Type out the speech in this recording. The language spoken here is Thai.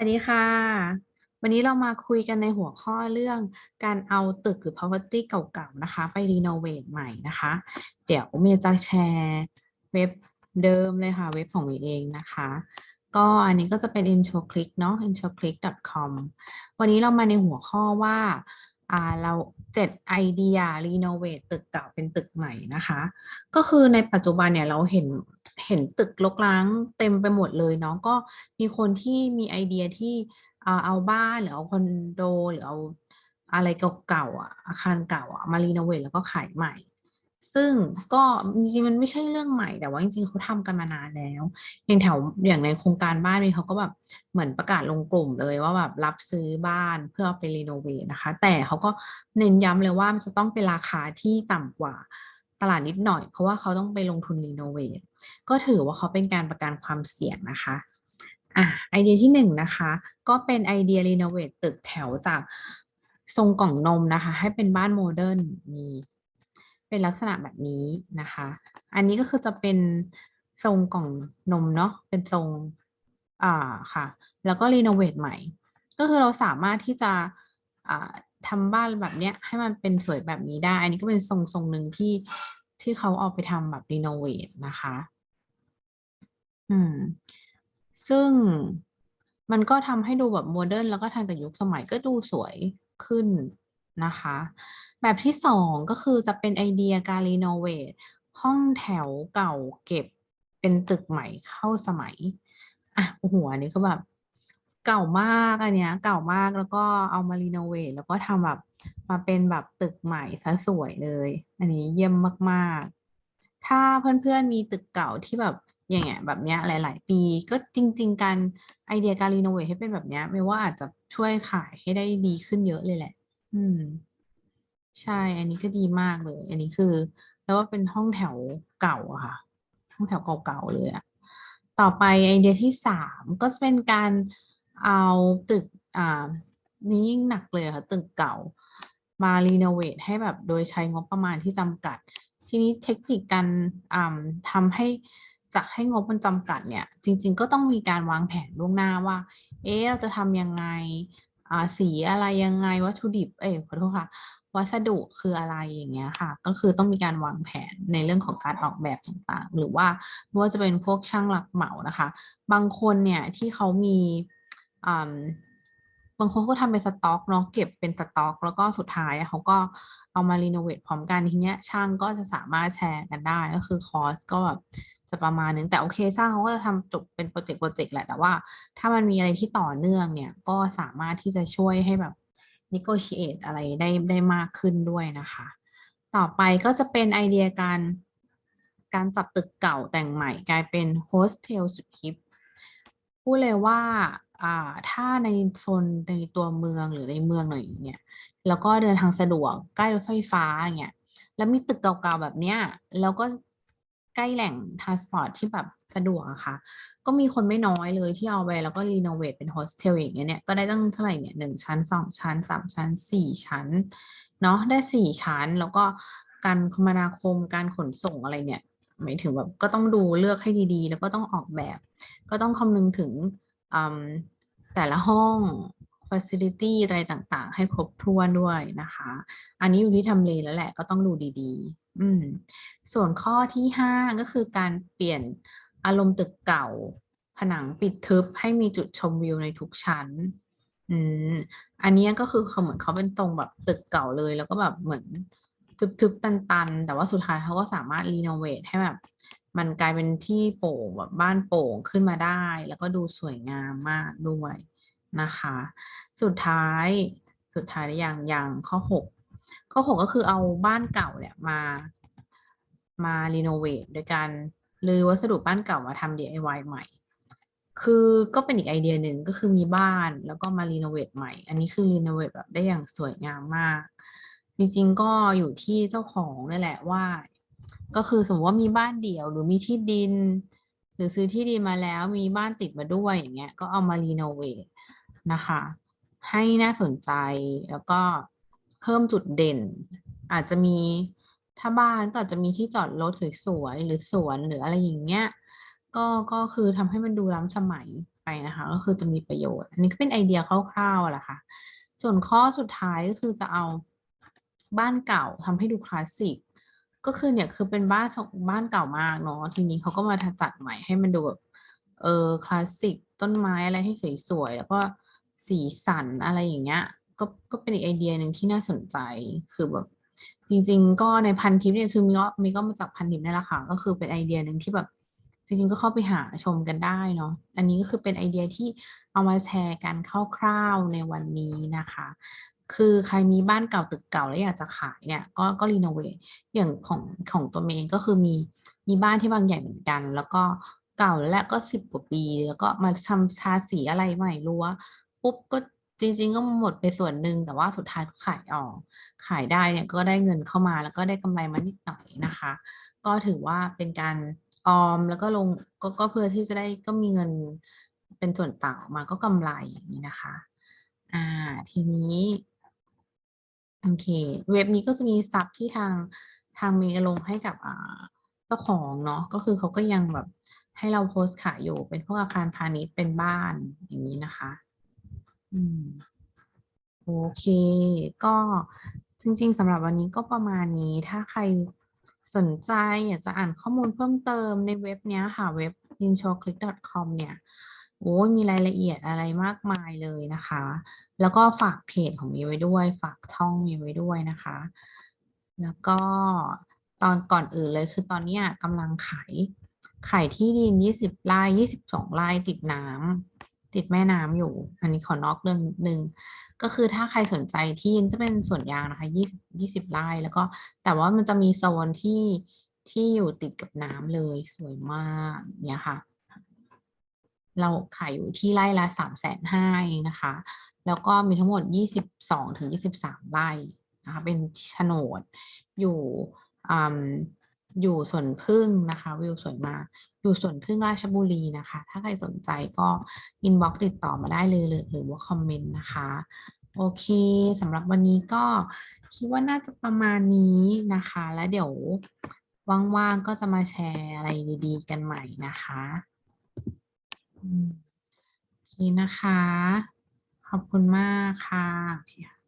สวัสดีค่ะ วันนี้เรามาคุยกันในหัวข้อเรื่องการเอาตึกหรือ property เก่าๆนะคะ ไปรีโนเวทใหม่นะคะ เดี๋ยวเมย์จะแชร์เว็บเดิมเลยค่ะ เว็บของเมย์เองนะคะ ก็อันนี้ก็จะเป็น introclick เนาะ introclick.com วันนี้เรามาในหัวข้อว่า เราเจ็ดไอเดียรีโนเวทตึกเก่าเป็นตึกใหม่นะคะ ก็คือในปัจจุบันเนี่ยเราเห็นเห็นตึกลกล้างเต็มไปหมดเลยเนาะก็มีคนที่มีไอเดียที่เอาเอาบ้านหรือเอาคอนโดหรือเอาอะไรเก่าๆอะอาคารเก่าอะมารีโนเวทแล้วก็ขายใหม่ ซึ่งก็จริงๆมันไม่ใช่เรื่องใหม่แต่ว่าจริงๆเขาทำกันมานานแล้ว อย่างแถวอย่างในโครงการบ้านนี้เขาก็แบบเหมือนประกาศลงกลุ่มเลยว่าแบบรับซื้อบ้านเพื่อเอาไปรีโนเวทนะคะ แต่เขาก็เน้นย้ำเลยว่ามันจะต้องเป็นราคาที่ต่ำกว่าตลาดนิดหน่อย เพราะว่าเขาต้องไปลงทุนรีโนเวทก็ถือว่าเขาเป็นการประกันความเสี่ยงนะคะอะไอเดียที่หนึ่งนะคะ ก็เป็นไอเดียรีโนเวทตึกแถวจากทรงกล่องนมนะคะ ให้เป็นบ้านโมเดิร์นมี เป็นลักษณะแบบนี้นะคะ อันนี้ก็คือจะเป็นทรงกล่องนมเนาะ เป็นทรง อ่า ค่ะ แล้วก็รีโนเวทใหม่ ก็คือเราสามารถที่จะ อ่าทำบ้านแบบเนี้ย ให้มันเป็นสวยแบบนี้ได้ อันนี้ก็เป็นทรงทรงหนึ่งที่ที่เขาเอาไปทำแบบรีโนเวทนะคะ อืม ซึ่งมันก็ทำให้ดูแบบโมเดิร์นแล้วก็ทันกับยุคสมัยก็ดูสวยขึ้นนะคะ แบบที่สองก็คือจะเป็นไอเดียการรีโนเวทห้องแถวเก่าเก็บเป็นตึกใหม่เข้าสมัยอะโอ้โหอันนี้ก็แบบเก่ามากอันเนี้ย เก่ามากแล้วก็เอามารีโนเวทแล้วก็ทำแบบมาเป็นแบบตึกใหม่ซะสวยเลย อันนี้เยี่ยมมากๆ ถ้าเพื่อนๆมีตึกเก่าที่แบบอย่างเงี้ยแบบเนี้ยหลาย ๆ ปีก็จริง ๆ การไอเดียการรีโนเวทให้เป็นแบบเนี้ย ไม่ว่าอาจจะช่วยขายให้ได้ดีขึ้นเยอะเลยแหละ อืม ใช่ อันนี้ก็ดีมากเลย อันนี้คือ แล้วว่าเป็นห้องแถวเก่าอะค่ะ ห้องแถวเก่าๆเลยอะต่อไปไอเดียที่สามก็จะเป็นการเอาตึกอ่านี้ยิ่งหนักเลยค่ะ ตึกเก่า มารีโนเวทให้แบบโดยใช้งบประมาณที่จำกัด ทีนี้เทคนิคการทำให้จะให้งบมันจำกัดเนี่ย จริง ๆ ก็ต้องมีการวางแผนล่วงหน้าว่า เอ๊ะเราจะทำยังไงสีอะไรยังไงวัตถุดิบ เอ้ยขอโทษค่ะ วัสดุคืออะไรอย่างเงี้ยค่ะ ก็คือต้องมีการวางแผนในเรื่องของการออกแบบต่างๆ หรือว่าไม่ว่าจะเป็นพวกช่างหลักเหมานะคะ บางคนเนี่ยที่เขามีอ่าบางคนก็ทำเป็นสต็อกเนาะเก็บเป็นสต็อก แล้วก็สุดท้ายเขาก็เอามารีโนเวทพร้อมกันทีเนี้ยช่างก็จะสามารถแชร์กันได้ก็คือคอสก็แบบจะประมาณนึงแต่โอเคช่างเขาก็จะทำจบเป็นโปรเจกต์โปรเจกต์แหละแต่ว่า ถ้ามันมีอะไรที่ต่อเนื่องเนี่ยก็สามารถที่จะช่วยให้แบบ negotiate อะไรได้ได้มากขึ้นด้วยนะคะ ต่อไปก็จะเป็นไอเดียการการจับตึกเก่าแต่งใหม่กลายเป็นโฮสเทลสุดฮิปพูดเลยว่าอ่าถ้าในโซนในตัวเมืองหรือในเมืองหน่อยเนี่ยแล้วก็เดินทางสะดวกใกล้รถไฟฟ้าอย่างเงี้ยแล้วมีตึกเก่าๆแบบเนี้ยแล้วก็ ใกล้แหล่งทาสปอร์ตที่แบบสะดวกอะค่ะ ก็มีคนไม่น้อยเลยที่เอาไปแล้วก็รีโนเวทเป็นโฮสเทลอย่างเงี้ยเนี่ยก็ได้ตั้งเท่าไหร่เนี่ยหนึ่งชั้นสองชั้นสามชั้นสี่ชั้นเนาะได้สี่ชั้นแล้วก็การคมนาคมการขนส่งอะไรเนี่ยหมายถึงแบบก็ต้องดูเลือกให้ดีๆ แล้วก็ต้องออกแบบ ก็ต้องคำนึงถึงอืมแต่ละห้อง facility อะไรต่างๆ ให้ครบถ้วนด้วยนะคะ อันนี้อยู่ที่ทำเลแล้วแหละก็ต้องดูดีๆ อืม ส่วนข้อที่ห้าก็คือการเปลี่ยนอารมณ์ตึกเก่า ผนังปิดทึบให้มีจุดชมวิวในทุกชั้น อืม อันนี้ก็คือเขาเหมือนเขาเป็นตรงแบบตึกเก่าเลย แล้วก็แบบเหมือนทึบๆตันๆ แต่ว่าสุดท้ายเขาก็สามารถรีโนเวทให้แบบมันกลายเป็นที่โป่งแบบบ้านโป่งขึ้นมาได้ แล้วก็ดูสวยงามมากด้วยนะคะ สุดท้ายสุดท้ายอย่างอย่างข้อหก ข้อหกก็คือเอาบ้านเก่าเนี่ยมา มารีโนเวทโดยการรื้อวัสดุบ้านเก่ามาทำ DIY ใหม่ คือก็เป็นอีกไอเดียหนึ่งก็คือมีบ้านแล้วก็มารีโนเวทใหม่ อันนี้คือรีโนเวทแบบได้อย่างสวยงามมาก จริงๆก็อยู่ที่เจ้าของนี่แหละว่า ก็คือสมมติว่ามีบ้านเดี่ยวหรือมีที่ดิน หรือซื้อที่ดินมาแล้วมีบ้านติดมาด้วยอย่างเงี้ยก็เอามารีโนเวทนะคะ ให้น่าสนใจแล้วก็ เพิ่มจุดเด่น อาจจะมีถ้าบ้านก็อาจจะมีที่จอดรถสวยๆหรือสวนหรืออะไรอย่างเงี้ยก็ก็คือทำให้มันดูล้ำสมัยไปนะคะ ก็คือจะมีประโยชน์ อันนี้ก็เป็นไอเดียคร่าวๆแหละค่ะ ส่วนข้อสุดท้ายก็คือจะเอาบ้านเก่าทำให้ดูคลาสสิกก็คือเนี่ยคือเป็นบ้านบ้านเก่ามากเนาะทีนี้เขาก็มาจัดใหม่ให้มันดูแบบเออคลาสสิกต้นไม้อะไรให้สวยๆแล้วก็สีสันอะไรอย่างเงี้ย ก็ก็เป็นอีกไอเดียหนึ่งที่น่าสนใจคือแบบจริง ๆ ก็ในพันทิปเนี่ยคือมีก็มีก็มาจากพันทิปนี่แหละค่ะก็คือเป็นไอเดียหนึ่งที่แบบจริงๆก็เข้าไปหาชมกันได้เนาะ อันนี้ก็คือเป็นไอเดียที่เอามาแชร์กันคร่าวๆในวันนี้นะคะ คือใครมีบ้านเก่าตึกเก่าแล้วอยากจะขายเนี่ยก็ก็รีโนเวทอย่างของของตัวเองก็คือมีมีบ้านที่บางใหญ่เหมือนกัน แล้วก็เก่าแล้วก็สิบกว่าปี แล้วก็มาทำทาสีอะไรใหม่รั้วปุ๊บก็ จริง ๆ ก็หมดไปส่วนหนึ่งแต่ว่าสุดท้ายก็ขายออก ขายได้เนี่ยก็ได้เงินเข้ามาแล้วก็ได้กำไรมานิดหน่อยนะคะ ก็ถือว่าเป็นการออมแล้วก็ลงก็ก็เพื่อที่จะได้ก็มีเงินเป็นส่วนต่างออกมาก็กำไรอย่างนี้นะคะ อ่าทีนี้โอเค เว็บนี้ก็จะมีซับที่ทางทางเมย์ลงให้กับเจ้าของเนาะก็คือเขาก็ยังแบบให้เราโพสต์ขายอยู่เป็นพวกอาคารพาณิชย์เป็นบ้านอย่างนี้นะคะ โอเค ก็จริง ๆสำหรับวันนี้ก็ประมาณนี้ ถ้าใครสนใจอยากจะอ่านข้อมูลเพิ่มเติมในเว็บเนี้ยค่ะ เว็บ i n s h o c l i c k c o m เนี่ย โอ้ยมีรายละเอียดอะไรมากมายเลยนะคะ แล้วก็ฝากเพจของมีไว้ด้วย ฝากช่องมีไว้ด้วยนะคะ แล้วก็ตอนก่อนอื่นเลยคือตอนนี้กำลังขายขายที่ดิน 20ไร่22ไร่ติดน้ำ ติดแม่น้ำอยู่ อันนี้ขอนอกเรื่องนิดนึง ก็คือถ้าใครสนใจที่จะเป็นส่วนยางนะคะ20 20ไร่แล้วก็แต่ว่ามันจะมีโซนที่ที่อยู่ติดกับน้ำเลยสวยมากเนี่ยค่ะ เราขายอยู่ที่ไร่ละ3 5 0 0 0 0เองนะคะ แล้วก็มีทั้งหมด22ถึง23ไร่นะคะ เป็นโฉนดอยู่ อยู่สวนพึ่งนะคะวิวสวยมากอยู่สวนพึ่งราชบุรีนะคะ ถ้าใครสนใจก็อินบ็อกซ์ติดต่อมาได้เลยหรือหรือว่าคอมเมนต์นะคะ โอเคสำหรับวันนี้ก็คิดว่าน่าจะประมาณนี้นะคะ แล้วเดี๋ยวว่างๆก็จะมาแชร์อะไรดีๆ กันใหม่นะคะโอเคนะคะ ขอบคุณมากค่ะ